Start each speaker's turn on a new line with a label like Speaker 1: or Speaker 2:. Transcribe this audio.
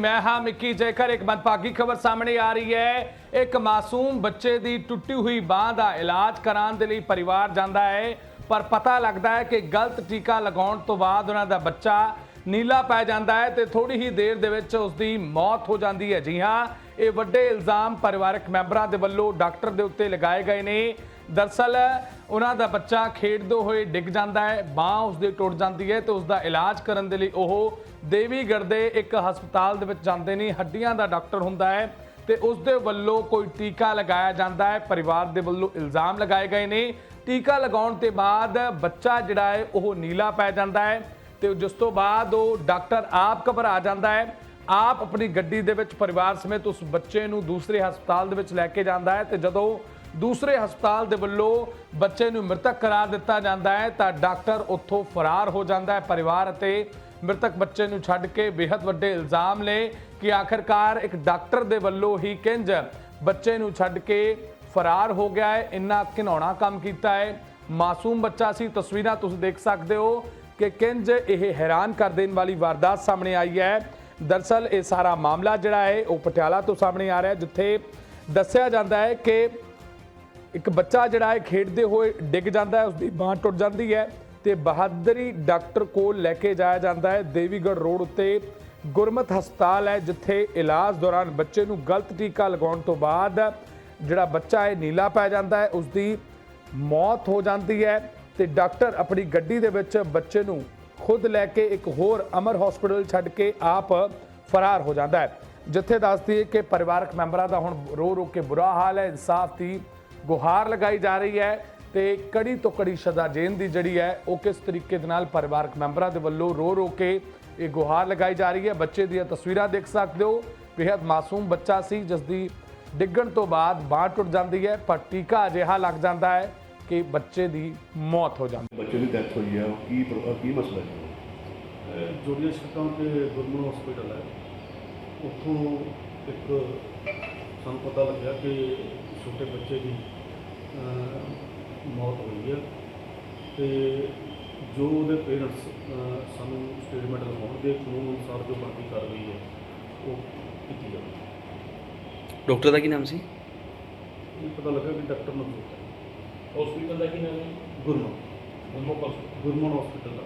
Speaker 1: ਮੈਂ ਹਾਂ ਮਿੱਕੀ ਜੇਕਰ, ਇੱਕ ਮੰਦਭਾਗੀ ਖਬਰ ਸਾਹਮਣੇ ਆ ਰਹੀ ਹੈ। ਇੱਕ ਮਾਸੂਮ ਬੱਚੇ ਦੀ ਟੁੱਟੀ ਹੋਈ ਬਾਹ ਦਾ ਇਲਾਜ ਕਰਾਉਣ ਦੇ ਲਈ ਪਰਿਵਾਰ ਜਾਂਦਾ ਹੈ। ਪਰ ਪਤਾ ਲੱਗਦਾ ਹੈ ਕਿ ਗਲਤ ਟੀਕਾ ਲਗਾਉਣ ਤੋਂ ਬਾਅਦ ਉਹਨਾਂ ਦਾ ਬੱਚਾ ਨੀਲਾ ਪੈ ਜਾਂਦਾ ਹੈ ਤੇ ਥੋੜੀ ਹੀ ਦੇਰ ਦੇ ਵਿੱਚ ਉਸ ਦੀ ਮੌਤ ਹੋ ਜਾਂਦੀ ਹੈ। ਜੀ ਹਾਂ, ਇਹ ਵੱਡੇ ਇਲਜ਼ਾਮ ਪਰਿਵਾਰਕ ਮੈਂਬਰਾਂ ਦੇ ਵੱਲੋਂ ਡਾਕਟਰ ਦੇ ਉੱਤੇ ਲਗਾਏ ਗਏ ਨੇ। ਦਰਸਲ ਉਹਨਾਂ ਦਾ ਬੱਚਾ ਖੇਡਦੇ ਹੋਏ ਡਿੱਗ ਜਾਂਦਾ ਹੈ, ਬਾਹ ਉਸਦੀ ਟੁੱਟ ਜਾਂਦੀ ਹੈ ਤੇ ਉਸ ਦਾ ਇਲਾਜ ਕਰਨ ਦੇ ਲਈ ਉਹ ਦੇਵੀਗੜ੍ਹ ਦੇ ਇੱਕ ਹਸਪਤਾਲ ਦੇ ਵਿੱਚ ਜਾਂਦੇ ਨੇ, ਹੱਡੀਆਂ ਦਾ ਡਾਕਟਰ ਹੁੰਦਾ ਹੈ ਤੇ ਉਸ ਦੇ ਵੱਲੋਂ ਕੋਈ ਟੀਕਾ ਲਗਾਇਆ ਜਾਂਦਾ ਹੈ, ਪਰਿਵਾਰ ਦੇ ਵੱਲੋਂ ਇਲਜ਼ਾਮ ਲਗਾਏ ਗਏ ਨੇ। ਟੀਕਾ ਲਗਾਉਣ ਤੇ ਬਾਅਦ ਬੱਚਾ ਜਿਹੜਾ ਹੈ, ਉਹ ਨੀਲਾ ਪੈ ਜਾਂਦਾ ਹੈ ਤੇ ਜਿਸ ਤੋਂ ਬਾਅਦ ਉਹ ਡਾਕਟਰ ਆਪ ਘਬਰਾ ਜਾਂਦਾ ਹੈ। ਆਪ ਆਪਣੀ ਗੱਡੀ ਦੇ ਵਿੱਚ ਪਰਿਵਾਰ ਸਮੇਤ ਉਸ ਬੱਚੇ ਨੂੰ ਦੂਸਰੇ ਹਸਪਤਾਲ ਦੇ ਵਿੱਚ ਲੈ ਕੇ ਜਾਂਦਾ ਹੈ ਤੇ ਜਦੋਂ ਦੂਸਰੇ ਹਸਪਤਾਲ ਦੇ ਵੱਲੋਂ ਬੱਚੇ ਨੂੰ ਮ੍ਰਿਤਕ ਕਰਾਰ ਦਿੱਤਾ ਜਾਂਦਾ ਹੈ, ਤਾਂ ਡਾਕਟਰ ਉੱਥੋਂ ਫਰਾਰ ਹੋ ਜਾਂਦਾ ਹੈ। ਪਰਿਵਾਰ ਅਤੇ ਮ੍ਰਿਤਕ ਬੱਚੇ ਨੂੰ ਛੱਡ ਕੇ ਬੇहद ਵੱਡੇ ਇਲਜ਼ਾਮ ਨੇ ਕਿ ਆਖਰਕਾਰ ਇੱਕ ਡਾਕਟਰ ਦੇ ਵੱਲੋਂ ਹੀ ਕਿੰਜ ਬੱਚੇ ਨੂੰ ਛੱਡ ਕੇ ਫਰਾਰ ਹੋ ਗਿਆ ਹੈ। ਇੰਨਾ ਘਿਨਾਉਣਾ ਕੰਮ ਕੀਤਾ ਹੈ। ਮਾਸੂਮ ਬੱਚਾ ਸੀ। ਤਸਵੀਰਾਂ ਤੁਸੀਂ ਦੇਖ ਸਕਦੇ ਹੋ ਕਿ ਕਿੰਜ ਇਹ ਹੈਰਾਨ ਕਰ ਦੇਣ ਵਾਲੀ ਵਾਰਦਾਤ ਸਾਹਮਣੇ ਆਈ ਹੈ। ਦਰਸਲ ਇਹ ਸਾਰਾ ਮਾਮਲਾ ਜਿਹੜਾ ਹੈ, ਉਹ ਪਟਿਆਲਾ ਤੋਂ ਸਾਹਮਣੇ ਆ ਰਿਹਾ ਜਿੱਥੇ ਦੱਸਿਆ ਜਾਂਦਾ ਹੈ ਕਿ ਇੱਕ ਬੱਚਾ ਜਿਹੜਾ ਹੈ, ਖੇਡਦੇ ਹੋਏ ਡਿੱਗ ਜਾਂਦਾ ਹੈ, ਉਸਦੀ ਬਾਂਹ ਟੁੱਟ ਜਾਂਦੀ ਹੈ ਤੇ ਬਹਾਦਰੀ ਡਾਕਟਰ ਕੋਲ ਲੈ ਕੇ ਜਾਇਆ ਜਾਂਦਾ ਹੈ। ਦੇਵੀਗੜ੍ਹ ਰੋਡ ਉੱਤੇ ਗੁਰਮਤ ਹਸਪਤਾਲ ਹੈ, ਜਿੱਥੇ ਇਲਾਜ ਦੌਰਾਨ ਬੱਚੇ ਨੂੰ ਗਲਤ ਟੀਕਾ ਲਗਾਉਣ ਤੋਂ ਬਾਅਦ ਜਿਹੜਾ ਬੱਚਾ ਹੈ, ਨੀਲਾ ਪੈ ਜਾਂਦਾ ਹੈ, ਉਸਦੀ ਮੌਤ ਹੋ ਜਾਂਦੀ ਹੈ ਤੇ ਡਾਕਟਰ ਆਪਣੀ ਗੱਡੀ ਦੇ ਵਿੱਚ ਬੱਚੇ ਨੂੰ ਖੁਦ ਲੈ ਕੇ ਇੱਕ ਹੋਰ ਅਮਰ ਹਸਪੀਟਲ ਛੱਡ ਕੇ ਆਪ ਫਰਾਰ ਹੋ ਜਾਂਦਾ ਹੈ। ਜਿੱਥੇ ਦੱਸਦੀ ਹੈ ਕਿ ਪਰਿਵਾਰਕ ਮੈਂਬਰਾਂ ਦਾ ਹੁਣ ਰੋ ਰੋ ਕੇ ਬੁਰਾ ਹਾਲ ਹੈ, ਇਨਸਾਫ ਦੀ ਗੁਹਾਰ ਲਗਾਈ ਜਾ ਰਹੀ ਹੈ ਤੇ ਕੜੀ ਤੋਂ ਕੜੀ ਸਜ਼ਾ ਜੇਲ੍ਹ ਦੀ ਜਿਹੜੀ ਹੈ ਉਹ ਕਿਸ ਤਰੀਕੇ ਦੇ ਨਾਲ ਪਰਿਵਾਰਕ ਮੈਂਬਰਾਂ ਦੇ ਵੱਲੋਂ ਰੋ ਰੋ ਕੇ ਇਹ ਗੁਹਾਰ ਲਗਾਈ ਜਾ ਰਹੀ ਹੈ? ਬੱਚੇ ਦੀਆਂ ਤਸਵੀਰਾਂ ਦੇਖ ਸਕਦੇ ਹੋ। ਬੇहद ਮਾਸੂਮ ਬੱਚਾ ਸੀ ਜਿਸ ਦੀ ਡਿੱਗਣ ਤੋਂ ਬਾਅਦ ਬਾਂਹ ਟੁੱਟ ਜਾਂਦੀ ਹੈ ਪਰ ਟੀਕਾ ਅਜਿਹਾ ਲੱਗ ਜਾਂਦਾ ਹੈ ਕਿ ਬੱਚੇ ਦੀ ਮੌਤ ਹੋ ਜਾਂਦੀ ਹੈ।
Speaker 2: ਬੱਚੇ ਦੀ ਡੈਥ ਹੋਈ ਹੈ। ਉਹ ਕੀ ਕੀ ਮਸਲਾ ਹੈ?
Speaker 3: ਜੋੜੀਆਂ ਸੜਕਾਂ ਤੇ ਗੁਰਮਨ ਹਸਪੀਟਲ ਹੈ। ਉੱਥੋਂ ਇੱਕ ਸਾਨੂੰ ਪਤਾ ਲੱਗਿਆ ਕਿ ਛੋਟੇ ਬੱਚੇ ਦੀ ਮੌਤ ਹੋਈ ਹੈ। ਤੇ ਜੋ ਉਹਦੇ ਪੇਰੈਂਟਸ ਸਾਨੂੰ ਸਟੇਟਮੈਂਟ ਲਿਖਾਉਣਗੇ ਕਾਨੂੰਨ ਅਨੁਸਾਰ ਜੋ ਬਾਕੀ ਕਾਰਵਾਈ ਹੈ ਉਹ ਕੀਤੀ ਜਾਵੇਗੀ।
Speaker 4: ਡਾਕਟਰ ਦਾ ਕੀ ਨਾਮ ਸੀ?
Speaker 3: ਇਹ ਪਤਾ ਲੱਗਾ ਕਿ ਡਾਕਟਰ ਨਵਜੋਤ ਹੈ।
Speaker 5: ਹਸਪੀਟਲ ਦਾ ਕੀ ਨਾਮ ਹੈ?
Speaker 3: ਗੁਰਮਨ।
Speaker 5: ਗੁਰਮੁਖ
Speaker 3: ਗੁਰਮਨ ਹਸਪੀਟਲ ਦਾ।